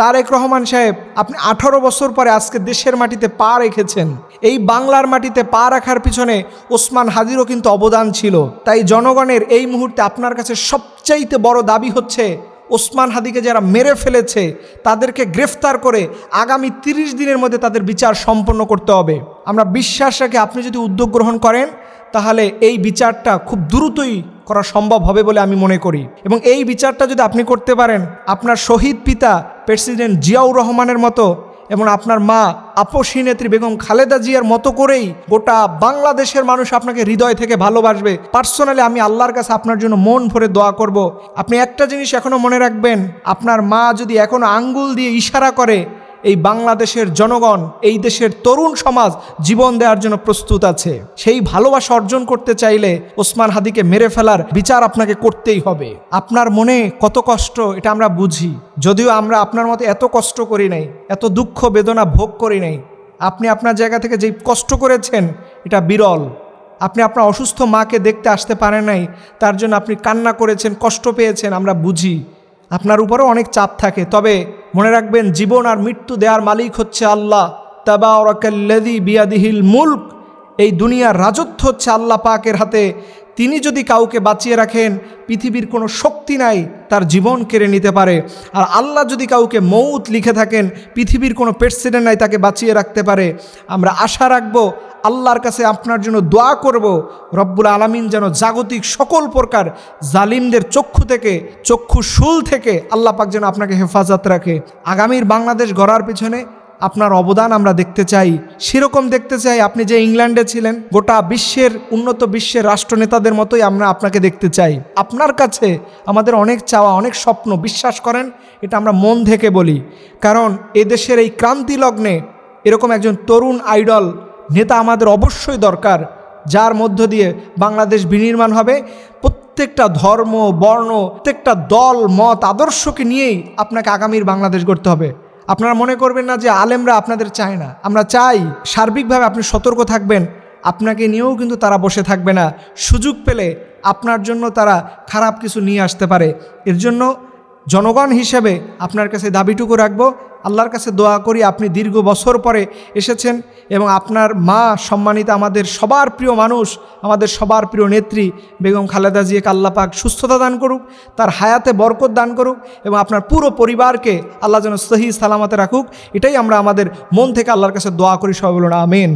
তারেক রহমান সাহেব, আপনি আঠারো বছর পরে আজকে দেশের মাটিতে পা রেখেছেন। এই বাংলার মাটিতে পা রাখার পিছনে ওসমান হাজিরও কিন্তু অবদান ছিল। তাই জনগণের এই মুহূর্তে আপনার কাছে সবচাইতে বড় দাবি হচ্ছে, ওসমান হাদিকে যারা মেরে ফেলেছে, তাদেরকে গ্রেফতার করে আগামী তিরিশ দিনের মধ্যে তাদের বিচার সম্পন্ন করতে হবে। আমরা বিশ্বাস রাখি আপনি যদি উদ্যোগ গ্রহণ করেন, তাহলে এই বিচারটা খুব দ্রুতই করা সম্ভব হবে বলে আমি মনে করি। এবং এই বিচারটা যদি আপনি করতে পারেন, আপনার শহীদ পিতা প্রেসিডেন্ট জিয়াউর রহমানের মতো এবং আপনার মা আপসী নেত্রী বেগম খালেদা জিয়ার মতো করেই গোটা বাংলাদেশের মানুষ আপনাকে হৃদয় থেকে ভালোবাসবে। পার্সোনালি আমি আল্লাহর কাছে আপনার জন্য মন ভরে দোয়া করব। আপনি একটা জিনিস এখনও মনে রাখবেন, আপনার মা যদি এখনও আঙ্গুল দিয়ে ইশারা করে এই বাংলাদেশের জনগণ, এই দেশের তরুণ সমাজ জীবন দেওয়ার জন্য প্রস্তুত আছে। সেই ভালোবাসা অর্জন করতে চাইলে ওসমান হাদিকে মেরে ফেলার বিচার আপনাকে করতেই হবে। আপনার মনে কত কষ্ট, এটা আমরা বুঝি। যদিও আমরা আপনার মতো এত কষ্ট করি নাই, এত দুঃখ, বেদনা ভোগ করি নাই, আপনি আপনার জায়গা থেকে যেই কষ্ট করেছেন, এটা বিরল। আপনি আপনার অসুস্থ মাকে দেখতে আসতে পারেন নাই, তার জন্য আপনি কান্না করেছেন, কষ্ট পেয়েছেন, আমরা বুঝি। আপনার উপরেও অনেক চাপ থাকে, তবে মনে রাখবেন, জীবন আর মৃত্যু দেওয়ার মালিক হচ্ছে আল্লাহ। তাবা বিয়াদিহিল মুল্ক। এই দুনিয়ার রাজত্ব হচ্ছে আল্লাহ পাকের হাতে। তিনি যদি কাউকে বাঁচিয়ে রাখেন, পৃথিবীর কোনো শক্তি নাই, তার জীবন কেড়ে নিতে পারে। আর আল্লাহ যদি কাউকে মৌত লিখে থাকেন, পৃথিবীর কোনো প্রেসিডেন্ট নাই তাকে বাঁচিয়ে রাখতে পারে। আমরা আশা রাখব আল্লাহর কাছে আপনার জন্য দোয়া করব। রব্বুল আলমিন যেন জাগতিক সকল প্রকার জালিমদের চক্ষু থেকে, চক্ষু শুল থেকে আল্লাহ পাক যেন আপনাকে হেফাজত রাখে। আগামীর বাংলাদেশ গড়ার পিছনে আপনার অবদান আমরা দেখতে চাই। সেরকম দেখতে চাই আপনি যে ইংল্যান্ডে ছিলেন, গোটা বিশ্বের, উন্নত বিশ্বের রাষ্ট্রনেতাদের মতোই আমরা আপনাকে দেখতে চাই। আপনার কাছে আমাদের অনেক চাওয়া, অনেক স্বপ্ন বিশ্বাস করেন, এটা আমরা মন থেকে বলি। কারণ এদেশের এই ক্রান্তি লগ্নে এরকম একজন তরুণ আইডল নেতা আমাদের অবশ্যই দরকার, যার মধ্য দিয়ে বাংলাদেশ বিনির্মাণ হবে। প্রত্যেকটা ধর্ম, বর্ণ, প্রত্যেকটা দল, মত, আদর্শকে নিয়েই আপনাকে আগামীর বাংলাদেশ গড়তে হবে। আপনারা মনে করবেন না যে আলেমরা আপনাদের চায় না। আমরা চাই সার্বিকভাবে আপনি সতর্ক থাকবেন। আপনাকে নিয়েও কিন্তু তারা বসে থাকবে না। সুযোগ পেলে আপনার জন্য তারা খারাপ কিছু নিয়ে আসতে পারে। এর জন্য জনগণ হিসেবে আপনার কাছে দাবিটুকু রাখব। আল্লাহর কাছে দোয়া করি, আপনি দীর্ঘ বছর পরে এসেছেন এবং আপনার মা সম্মানিত আমাদের সবার প্রিয় মানুষ, আমাদের সবার প্রিয় নেত্রী বেগম খালেদা জিয়াকে আল্লাহ পাক সুস্থতা দান করুক, তার হায়াতে বরকত দান করুক এবং আপনার পুরো পরিবারকে আল্লাহ যেন সহি সালামতে রাখুক। এটাই আমরা আমাদের মন থেকে আল্লাহর কাছে দোয়া করি, সবাই বলুন আমেন।